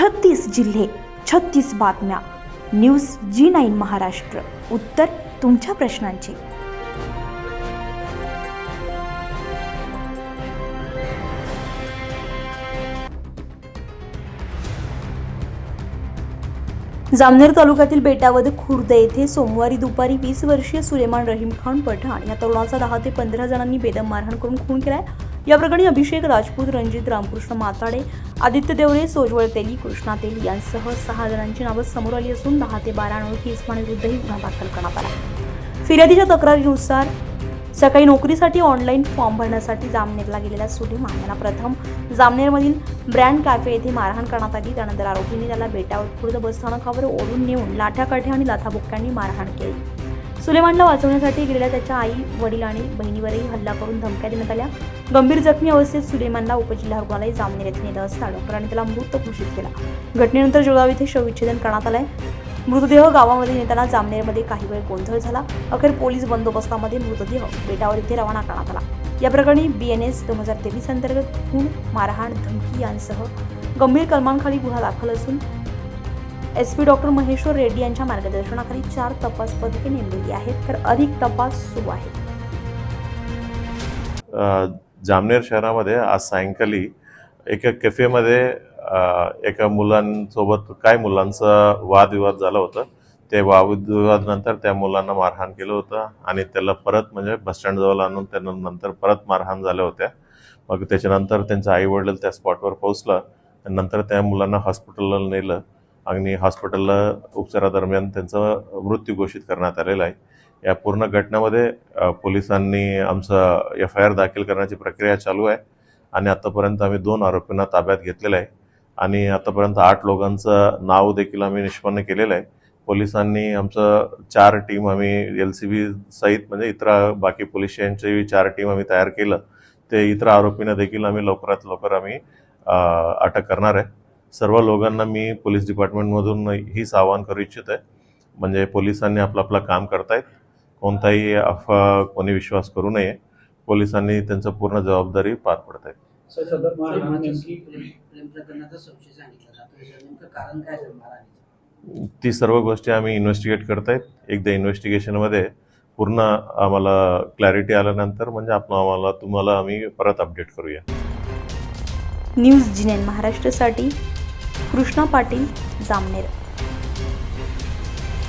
छत्तीस जिल्हे छत्तीस बातम्या. News G nine Maharashtra. उत्तर तुमच्या प्रश्नांची. जामनेर तालुक्यातील बेटावद खुर्द येथे सोमवारी दुपारी वीस वर्षीय सुलेमान रहीम खान पठाण या तरुणाचा दहा ते पंधरा जणांनी बेदम मारहाण करून खून केलाय. या प्रकरणी अभिषेक राजपूत रणजित रामकृष्ण माताडे आदित्य देवरे सोजवळ तेली कृष्णा तेली यांसह सहा जणांची नावं समोर आली असून दहा ते बारा अनोळखी इस्मानीविरुद्धही गुन्हा दाखल करण्यात आला. फिर्यादीच्या तक्रारीनुसार सकाळी नोकरीसाठी ऑनलाईन फॉर्म भरण्यासाठी जामनेरला गेलेल्या सुलेमान यांना प्रथम जामनेरमधील ब्रँड कॅफे येथे मारहाण करण्यात आली. त्यानंतर आरोपींनी त्याला बेटावर खुर्द बसस्थानकावर ओढून नेऊन लाठ्याकाठ्या आणि लाथाबुक्क्यांनी मारहाण केली. सुलेमानला वाचवण्यासाठी गेलेल्या त्याच्या आई वडील आणि बहिणीवरही हल्ला करून धमक्या देण्यात आल्या. गंभीर जखमी अवस्थेत सुलेमानला उपजिल्हा रुग्णालय जामनेर येथे नेलं असता. डॉक्टरांनी त्याला मृत घोषित केला. घटनेनंतर जळगाव येथे शवविच्छेदन करण्यात आलंय. मृतदेह गावामध्ये नेताना जामनेरमध्ये काही वेळ गोंधळ झाला. अखेर पोलीस बंदोबस्तामध्ये मृतदेह बेटावर येथे रवाना करण्यात आला. या प्रकरणी एस दोन हजार तेवीस अंतर्गत खून मारहाण धमकी यांसह गंभीर कलमांखाली गुन्हा दाखल असून S P doctor Maheshwar Reddy यांच्या मार्गदर्शनाखाली चार तपास पथके नेमलेली आहेत तर अधिक तपास सुरू आहे. जामनेर शहरामध्ये आज सायंकाली एका कॅफेमध्ये एका मुलांसोबत काय मुलांचा वादविवाद झाला होता ते वादविवादानंतर त्या मुलांना मारहाण केलं होतं आणि त्याला परत म्हणजे बसस्टँडजवळ आणून त्यांना नंतर परत मारहाण झाल्या होत्या. मग त्याच्यानंतर त्यांचा आई वडील त्या स्पॉटवर पोहोचला नंतर त्या मुलांना हॉस्पिटलला नेलं. आणि हॉस्पिटलला उपचारादरम्यान त्यांचा मृत्यू घोषित करण्यात आलेला आहे. या पूर्ण घटनेमध्ये पोलिसांनी आमचं एफ आय आर दाखल करण्याची प्रक्रिया चालू आहे आणि आतापर्यंत आम्ही दोन आरोपींना ताब्यात घेतलेलं आहे आणि आतापर्यंत आठ लोकांचं नाव देखील आम्ही निष्पन्न केलेलं आहे. पोलिसांनी आमचं चार टीम आम्ही एल सी बी सहित म्हणजे इतर बाकी पोलीस स्टेशनची चार टीम आम्ही तयार केलं. ते इतर आरोपींना देखील आम्ही लवकरात लवकर आम्ही अटक करणार आहे. सर्व लोकांना मी पोलीस डिपार्टमेंटमधून हीच आवाहन करू इच्छित आहे. म्हणजे पोलिसांनी आपलं आपलं काम करतायत. कोणताही अफवा कोणी विश्वास करू नये. पोलिसांनी त्यांचं पूर्ण जबाबदारी पार पडत आहे ती सर्व गोष्टी आम्ही इन्व्हेस्टिगेट करतायत. एकदा इन्व्हेस्टिगेशनमध्ये पूर्ण आम्हाला क्लॅरिटी आल्यानंतर म्हणजे आपण आम्हाला तुम्हाला आम्ही परत अपडेट करूया. न्यूज जिनेन महाराष्ट्रासाठी कृष्णा पाटील जामनेर.